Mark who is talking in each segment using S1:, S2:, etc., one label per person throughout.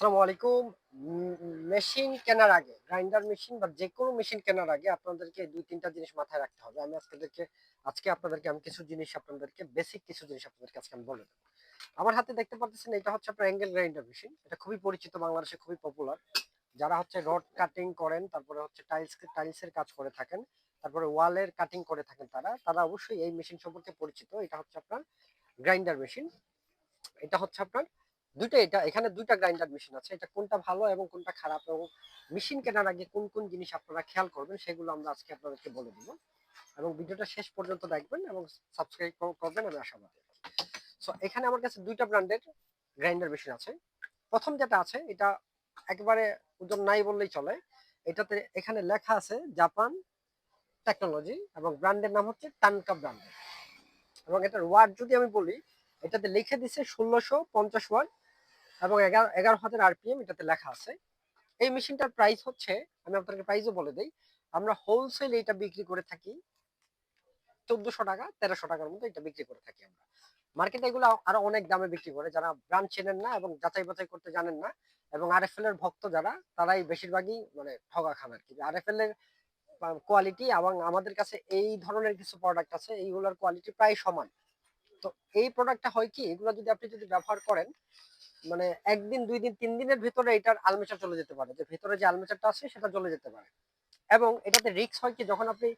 S1: আসসালামু আলাইকুম। মেশিন কেনার আগে, গ্রাইন্ডার মেশিন বা যে কোনো মেশিন কেনার আগে আপনাদেরকে দুই, তিনটা জিনিস মাথায় রাখতে হবে। আমি আজকেদেরকে, আজকে আপনাদেরকে আমি কিছু জিনিস আপনাদেরকে বেসিক কিছু জিনিস আপনাদেরকে আজকে আমি বলে দেবো। আমার হাতে দেখতে পাচ্ছেন এটা হচ্ছে আপনার অ্যাঙ্গেল গ্রাইন্ডার মেশিন এটা খুবই পরিচিত বাংলাদেশে, খুবই পপুলার যারা হচ্ছে রড কাটিং করেন, তারপরে হচ্ছে টাইলস টাইলসের কাজ করে থাকেন, তারপরে ওয়ালের কাটিং করে থাকেন তারা তারা অবশ্যই এই মেশিন সম্পর্কে পরিচিত। এটা হচ্ছে আপনার গ্রাইন্ডার মেশিন এটা হচ্ছে আপনার দুইটা এটা, এখানে দুইটা গ্রাইন্ডার মেশিন আছে। এটা কোনটা ভালো এবং কোনটা খারাপ এবং মেশিন কেনার আগে কোন কোন জিনিস আপনারা খেয়াল করবেন সেগুলো আমরা আজকে আপনাদেরকে বলে দিব। এবং ভিডিওটা শেষ পর্যন্ত দেখবেন এবং সাবস্ক্রাইব করবেন আমি আশাবাদী। সো এখানে আমার কাছে দুইটা ব্র্যান্ডের গ্রাইন্ডার মেশিন আছে। প্রথম যেটা আছে, এটা একেবারে ওজন নাই বললেই চলে। এটাতে এখানে লেখা আছে জাপান টেকনোলজি এবং ব্র্যান্ডের নাম হচ্ছে টানকা ব্র্যান্ডের এবং এটার ওয়ার্ড যদি আমি বলি, এটাতে লিখে দিছে ষোলোশো পঞ্চাশ ওয়াট এবং এগারো এগারো হাজার আরপিএম এটাতে লেখা আছে। এই মেশিনটার প্রাইস হচ্ছে, আমি আপনাকে প্রাইসও বলে দিই, আমরা হোলসেল এটা বিক্রি করে থাকি চোদ্দশো টাকা, তেরোশো টাকার মতো এটা বিক্রি করে থাকি আমরা। মার্কেটে এগুলো আরও অনেক দামে বিক্রি করে, যারা ব্র্যান্ড চেনেন না এবং যাচাই বাছাই করতে জানেন না, এবং আরএফএল এর ভক্ত যারা, তারাই বেশিরভাগই মানে ঠগা খান আর কি আরএফএল এর কোয়ালিটি এবং আমাদের কাছে এই ধরনের কিছু প্রোডাক্ট আছে, এইগুলোর কোয়ালিটি প্রায় সমান। তো এই প্রোডাক্টটা হয় কি, এগুলো যদি আপনি যদি ব্যবহার করেন মানে একদিন, দুই দিন, তিন দিনের ভিতরে এটার আলমেচার চলে যেতে পারে। যে ভিতরে যে আলমেচারটা আছে, সেটা চলে যেতে পারে। এবং এটাতে রিক্স হয় কি? যখন আপনি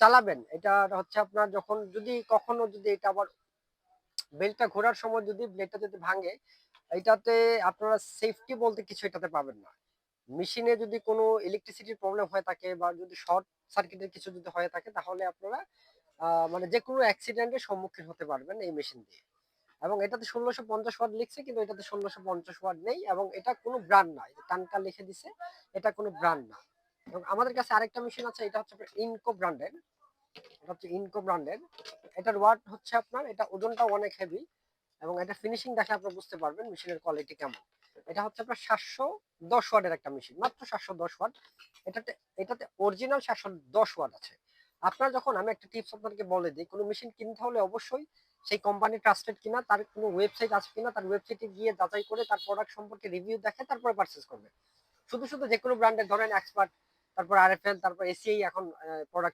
S1: চালাবেন, এটা হচ্ছে আপনার যখন যদি কখনো যদি এটা আবার বেলটা ঘোরার সময় যদি ব্লেডটা যদি ভাঙে, এটাতে আপনারা সেফটি বলতে কিছু এটাতে পাবেন না। মেশিনে যদি কোনো ইলেকট্রিসিটির প্রবলেম হয়ে থাকে বা যদি শর্ট সার্কিটের কিছু যদি হয়ে থাকে, তাহলে আপনারা মানে যে কোনো অ্যাক্সিডেন্টের সম্মুখীন হতে পারবেন এই মেশিন দিয়ে। এবং এটাতে ষোলোশো পঞ্চাশ ওয়াট লিখছে, কিন্তু এটাতে ষোলোশো পঞ্চাশ ওয়াট নেই এবং এটা কোনো ব্র্যান্ড না। টানকা লিখে দিছে, এটা কোনো ব্র্যান্ড না। এবং আমাদের কাছে আরেকটা মেশিন আছে, এটা হচ্ছে ইনকো ব্র্যান্ডের এটা হচ্ছে ইনকো ব্র্যান্ডের এটার ওয়াট হচ্ছে আপনার, এটা ওজনটাও অনেক হেভি এবং এটা ফিনিশিং দেখে আপনারা বুঝতে পারবেন মেশিনের কোয়ালিটি কেমন। এটা হচ্ছে আপনার সাতশো দশ ওয়াটের একটা মেশিন মাত্র সাতশো দশ ওয়াট এটাতে এটাতে অরিজিনাল সাতশো দশ ওয়াট আছে। আপনার যখন, আমি একটা টিপস আপনাদেরকে বলে দিই, কোনো মেশিন কিনতে হলে অবশ্যই সেই কোম্পানি ট্রাস্টেড কিনা, তার কোনো ওয়েবসাইট আছে কিনা, তার ওয়েবসাইটে গিয়ে যাচাই করে তার প্রোডাক্ট সম্পর্কে রিভিউ দেখে তারপরে পারচেস করবে। শুধু শুধু যে কোনো ব্র্যান্ডের ধরেন এক্সপার্ট তারপর আরএফএল তারপর এসিআই এখন প্রোডাক্ট